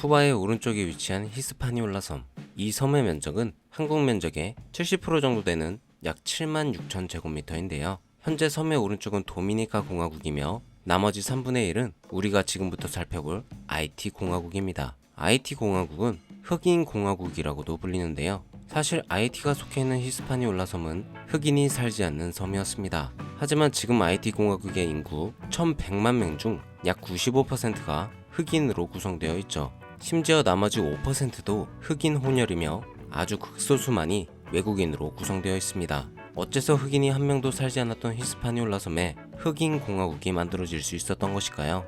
쿠바의 오른쪽에 위치한 히스파니올라 섬. 이 섬의 면적은 한국 면적의 70% 정도 되는 약 7만 6천 제곱미터인데요. 현재 섬의 오른쪽은 도미니카 공화국이며 나머지 3분의 1은 우리가 지금부터 살펴볼 IT 공화국입니다. IT 공화국은 흑인 공화국이라고도 불리는데요. 사실 IT가 속해 있는 히스파니올라 섬은 흑인이 살지 않는 섬이었습니다. 하지만 지금 IT 공화국의 인구 1,100만 명 중 약 95%가 흑인으로 구성되어 있죠. 심지어 나머지 5%도 흑인 혼혈이며 아주 극소수만이 외국인으로 구성되어 있습니다. 어째서 흑인이 한 명도 살지 않았던 히스파니올라 섬에 흑인 공화국이 만들어질 수 있었던 것일까요?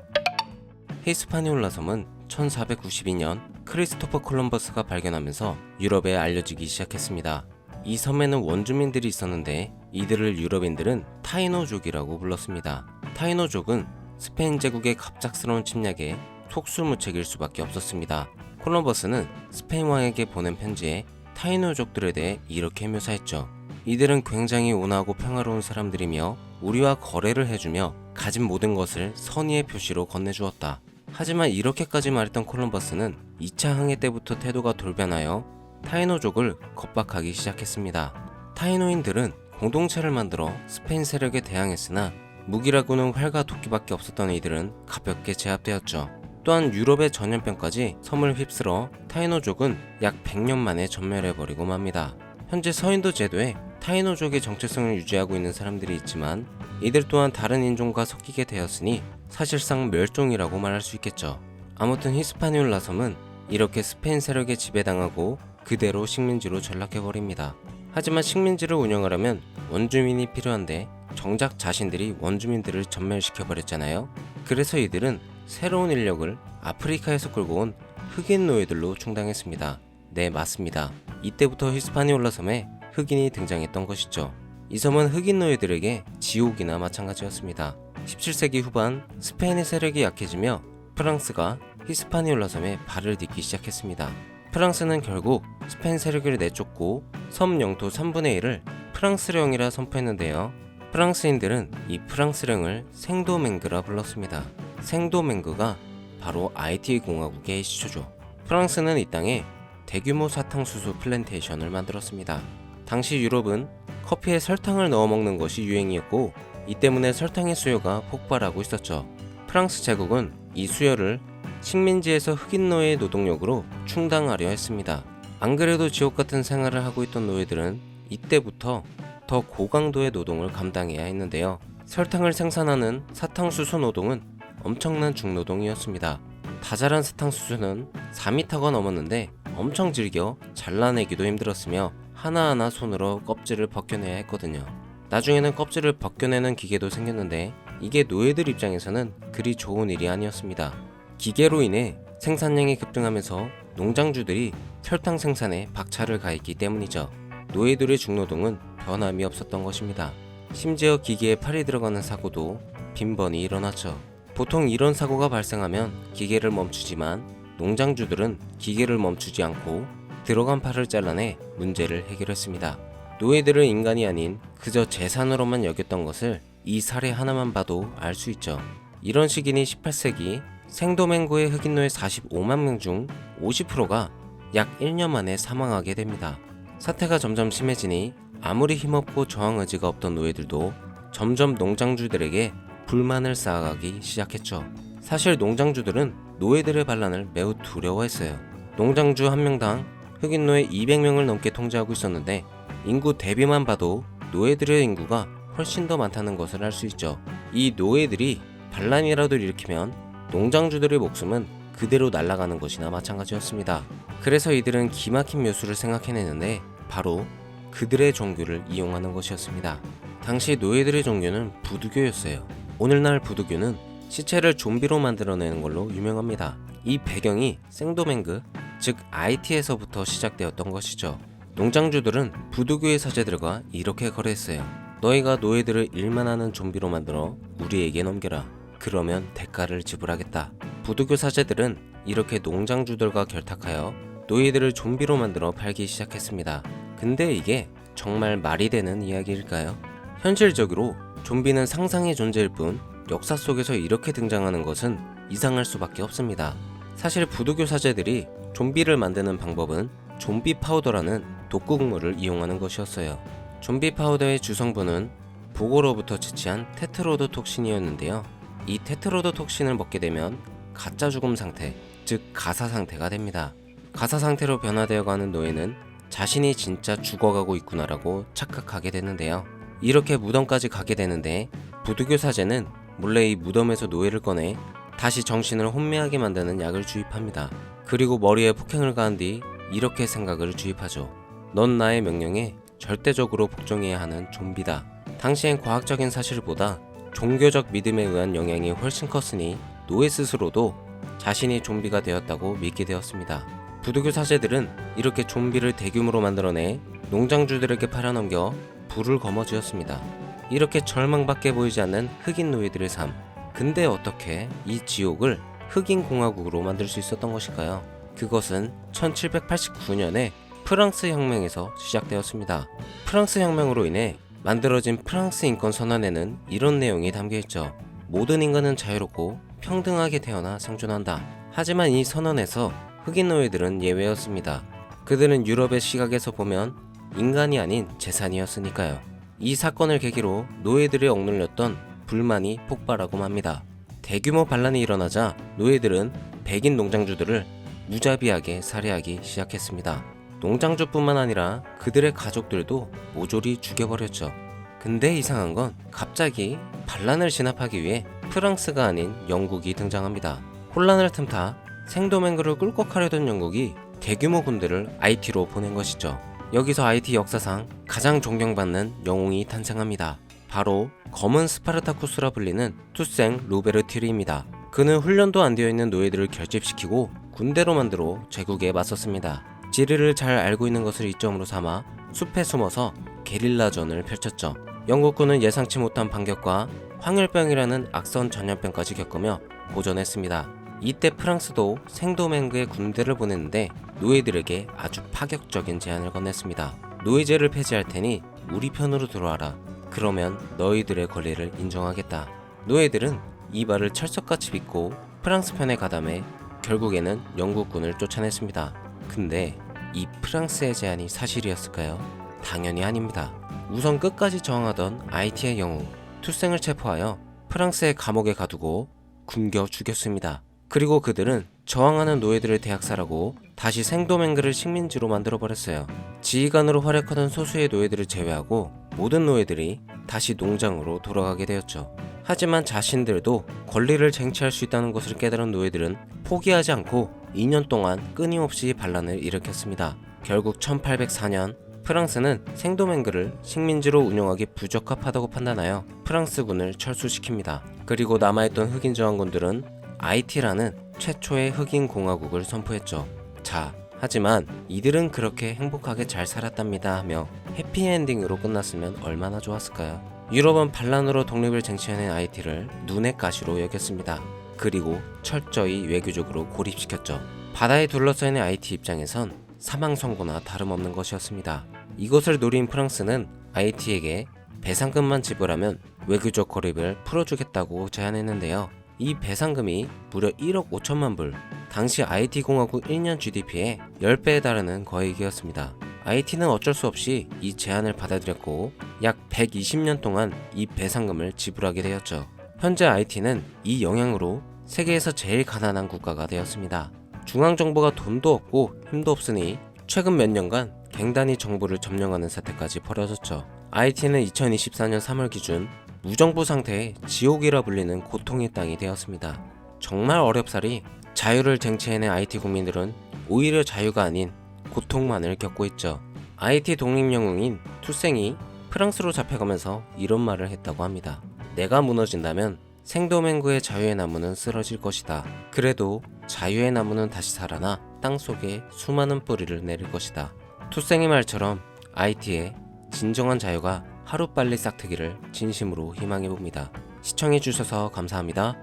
히스파니올라 섬은 1492년 크리스토퍼 콜럼버스가 발견하면서 유럽에 알려지기 시작했습니다. 이 섬에는 원주민들이 있었는데 이들을 유럽인들은 타이노족이라고 불렀습니다. 타이노족은 스페인 제국의 갑작스러운 침략에 속수무책일 수밖에 없었습니다. 콜럼버스는 스페인 왕에게 보낸 편지에 타이노족들에 대해 이렇게 묘사했죠. 이들은 굉장히 온화하고 평화로운 사람들이며 우리와 거래를 해주며 가진 모든 것을 선의의 표시로 건네주었다. 하지만 이렇게까지 말했던 콜럼버스는 2차 항해 때부터 태도가 돌변하여 타이노족을 겁박하기 시작했습니다. 타이노인들은 공동체를 만들어 스페인 세력에 대항했으나 무기라고는 활과 도끼밖에 없었던 이들은 가볍게 제압되었죠. 또한 유럽의 전염병까지 섬을 휩쓸어 타이노족은 약 100년 만에 전멸해버리고 맙니다. 현재 서인도 제도에 타이노족의 정체성을 유지하고 있는 사람들이 있지만 이들 또한 다른 인종과 섞이게 되었으니 사실상 멸종이라고 말할 수 있겠죠. 아무튼 히스파니올라 섬은 이렇게 스페인 세력에 지배당하고 그대로 식민지로 전락해버립니다. 하지만 식민지를 운영하려면 원주민이 필요한데 정작 자신들이 원주민들을 전멸시켜버렸잖아요. 그래서 이들은 새로운 인력을 아프리카에서 끌고 온 흑인 노예들로 충당했습니다. 네, 맞습니다. 이때부터 히스파니올라 섬에 흑인이 등장했던 것이죠. 이 섬은 흑인 노예들에게 지옥이나 마찬가지였습니다. 17세기 후반 스페인의 세력이 약해지며 프랑스가 히스파니올라 섬에 발을 딛기 시작했습니다. 프랑스는 결국 스페인 세력을 내쫓고 섬 영토 3분의 1을 프랑스령이라 선포했는데요. 프랑스인들은 이 프랑스령을 생도맹그라 불렀습니다. 생도맹그가 바로 IT 공화국의 시초죠. 프랑스는 이 땅에 대규모 사탕수수 플랜테이션을 만들었습니다. 당시 유럽은 커피에 설탕을 넣어 먹는 것이 유행이었고 이 때문에 설탕의 수요가 폭발하고 있었죠. 프랑스 제국은 이 수요를 식민지에서 흑인 노예의 노동력으로 충당하려 했습니다. 안 그래도 지옥 같은 생활을 하고 있던 노예들은 이때부터 더 고강도의 노동을 감당해야 했는데요. 설탕을 생산하는 사탕수수 노동은 엄청난 중노동이었습니다. 다 자란 사탕수수는 4m가 넘었는데 엄청 질겨 잘라내기도 힘들었으며 하나하나 손으로 껍질을 벗겨내야 했거든요. 나중에는 껍질을 벗겨내는 기계도 생겼는데 이게 노예들 입장에서는 그리 좋은 일이 아니었습니다. 기계로 인해 생산량이 급등하면서 농장주들이 설탕 생산에 박차를 가했기 때문이죠. 노예들의 중노동은 변함이 없었던 것입니다. 심지어 기계에 팔이 들어가는 사고도 빈번히 일어났죠. 보통 이런 사고가 발생하면 기계를 멈추지만 농장주들은 기계를 멈추지 않고 들어간 팔을 잘라내 문제를 해결했습니다. 노예들을 인간이 아닌 그저 재산으로만 여겼던 것을 이 사례 하나만 봐도 알 수 있죠. 이런 시기니 18세기 생도맹고의 흑인 노예 45만 명 중 50%가 약 1년 만에 사망하게 됩니다. 사태가 점점 심해지니 아무리 힘없고 저항 의지가 없던 노예들도 점점 농장주들에게 불만을 쌓아가기 시작했죠. 사실 농장주들은 노예들의 반란을 매우 두려워했어요. 농장주 한 명당 흑인 노예 200명을 넘게 통제하고 있었는데 인구 대비만 봐도 노예들의 인구가 훨씬 더 많다는 것을 알 수 있죠. 이 노예들이 반란이라도 일으키면 농장주들의 목숨은 그대로 날아가는 것이나 마찬가지였습니다. 그래서 이들은 기막힌 묘수를 생각해내는데 바로 그들의 종교를 이용하는 것이었습니다. 당시 노예들의 종교는 부두교였어요. 오늘날 부두교는 시체를 좀비로 만들어내는 걸로 유명합니다. 이 배경이 생도맹그, 즉 IT에서부터 시작되었던 것이죠. 농장주들은 부두교의 사제들과 이렇게 거래했어요. 너희가 노예들을 일만 하는 좀비로 만들어 우리에게 넘겨라. 그러면 대가를 지불하겠다. 부두교 사제들은 이렇게 농장주들과 결탁하여 노예들을 좀비로 만들어 팔기 시작했습니다. 근데 이게 정말 말이 되는 이야기일까요? 현실적으로 좀비는 상상의 존재일 뿐 역사 속에서 이렇게 등장하는 것은 이상할 수밖에 없습니다. 사실 부두교 사제들이 좀비를 만드는 방법은 좀비 파우더라는 독극물을 이용하는 것이었어요. 좀비 파우더의 주성분은 보고로부터 채취한 테트로드 톡신이었는데요. 이 테트로드 톡신을 먹게 되면 가짜 죽음 상태, 즉 가사 상태가 됩니다. 가사 상태로 변화되어 가는 노예는 자신이 진짜 죽어가고 있구나라고 착각하게 되는데요. 이렇게 무덤까지 가게 되는데 부두교 사제는 몰래 이 무덤에서 노예를 꺼내 다시 정신을 혼미하게 만드는 약을 주입합니다. 그리고 머리에 폭행을 가한 뒤 이렇게 생각을 주입하죠. 넌 나의 명령에 절대적으로 복종해야 하는 좀비다. 당시엔 과학적인 사실보다 종교적 믿음에 의한 영향이 훨씬 컸으니 노예 스스로도 자신이 좀비가 되었다고 믿게 되었습니다. 부두교 사제들은 이렇게 좀비를 대규모로 만들어내 농장주들에게 팔아넘겨 불을 거머쥐었습니다. 이렇게 절망밖에 보이지 않는 흑인 노예들의 삶. 근데 어떻게 이 지옥을 흑인 공화국으로 만들 수 있었던 것일까요? 그것은 1789년에 프랑스 혁명에서 시작되었습니다. 프랑스 혁명으로 인해 만들어진 프랑스 인권 선언에는 이런 내용이 담겨 있죠. 모든 인간은 자유롭고 평등하게 태어나 생존한다. 하지만 이 선언에서 흑인 노예들은 예외였습니다. 그들은 유럽의 시각에서 보면 인간이 아닌 재산이었으니까요. 이 사건을 계기로 노예들이 억눌렸던 불만이 폭발하고 맙니다. 대규모 반란이 일어나자 노예들은 백인 농장주들을 무자비하게 살해하기 시작했습니다. 농장주뿐만 아니라 그들의 가족들도 모조리 죽여버렸죠. 근데 이상한 건 갑자기 반란을 진압하기 위해 프랑스가 아닌 영국이 등장합니다. 혼란을 틈타 생도맹그를 꿀꺽하려던 영국이 대규모 군대를 IT로 보낸 것이죠. 여기서 IT 역사상 가장 존경받는 영웅이 탄생합니다. 바로 검은 스파르타쿠스라 불리는 투생 루베르티리입니다. 그는 훈련도 안 되어 있는 노예들을 결집시키고 군대로 만들어 제국에 맞섰습니다. 지리를 잘 알고 있는 것을 이점으로 삼아 숲에 숨어서 게릴라전을 펼쳤죠. 영국군은 예상치 못한 반격과 황열병이라는 악성 전염병까지 겪으며 보전했습니다. 이때 프랑스도 생도맹그에 군대를 보냈는데 노예들에게 아주 파격적인 제안을 건넸습니다. 노예제를 폐지할 테니 우리 편으로 들어와라. 그러면 너희들의 권리를 인정하겠다. 노예들은 이 말을 철석같이 믿고 프랑스 편에 가담해 결국에는 영국군을 쫓아냈습니다. 근데 이 프랑스의 제안이 사실이었을까요? 당연히 아닙니다. 우선 끝까지 저항하던 IT의 영웅 투생을 체포하여 프랑스의 감옥에 가두고 굶겨 죽였습니다. 그리고 그들은 저항하는 노예들을 대학살하고 다시 생도맹그를 식민지로 만들어버렸어요. 지휘관으로 활약하던 소수의 노예들을 제외하고 모든 노예들이 다시 농장으로 돌아가게 되었죠. 하지만 자신들도 권리를 쟁취할 수 있다는 것을 깨달은 노예들은 포기하지 않고 2년 동안 끊임없이 반란을 일으켰습니다. 결국 1804년 프랑스는 생도맹그를 식민지로 운영하기 부적합하다고 판단하여 프랑스군을 철수시킵니다. 그리고 남아있던 흑인 저항군들은 IT라는 최초의 흑인 공화국을 선포했죠. 자, 하지만 이들은 그렇게 행복하게 잘 살았답니다 하며 해피엔딩으로 끝났으면 얼마나 좋았을까요? 유럽은 반란으로 독립을 쟁취해낸 IT를 눈의 가시로 여겼습니다. 그리고 철저히 외교적으로 고립시켰죠. 바다에 둘러싸여 있는 IT 입장에선 사망 선고나 다름없는 것이었습니다. 이것을 노린 프랑스는 IT에게 배상금만 지불하면 외교적 고립을 풀어주겠다고 제안했는데요. 이 배상금이 무려 1억 5천만 불, 당시 IT 공화국 1년 GDP의 10배에 달하는 거액이었습니다. IT는 어쩔 수 없이 이 제안을 받아들였고 약 120년 동안 이 배상금을 지불하게 되었죠. 현재 IT는 이 영향으로 세계에서 제일 가난한 국가가 되었습니다. 중앙정부가 돈도 없고 힘도 없으니 최근 몇 년간 갱단이 정부를 점령하는 사태까지 벌어졌죠. IT는 2024년 3월 기준 무정부 상태의 지옥이라 불리는 고통의 땅이 되었습니다. 정말 어렵사리 자유를 쟁취해낸 IT 국민들은 오히려 자유가 아닌 고통만을 겪고 있죠. IT 독립 영웅인 투생이 프랑스로 잡혀가면서 이런 말을 했다고 합니다. 내가 무너진다면 생도맹구의 자유의 나무는 쓰러질 것이다. 그래도 자유의 나무는 다시 살아나 땅 속에 수많은 뿌리를 내릴 것이다. 투생의 말처럼 IT의 진정한 자유가 하루빨리 싹트기를 진심으로 희망해 봅니다. 시청해 주셔서 감사합니다.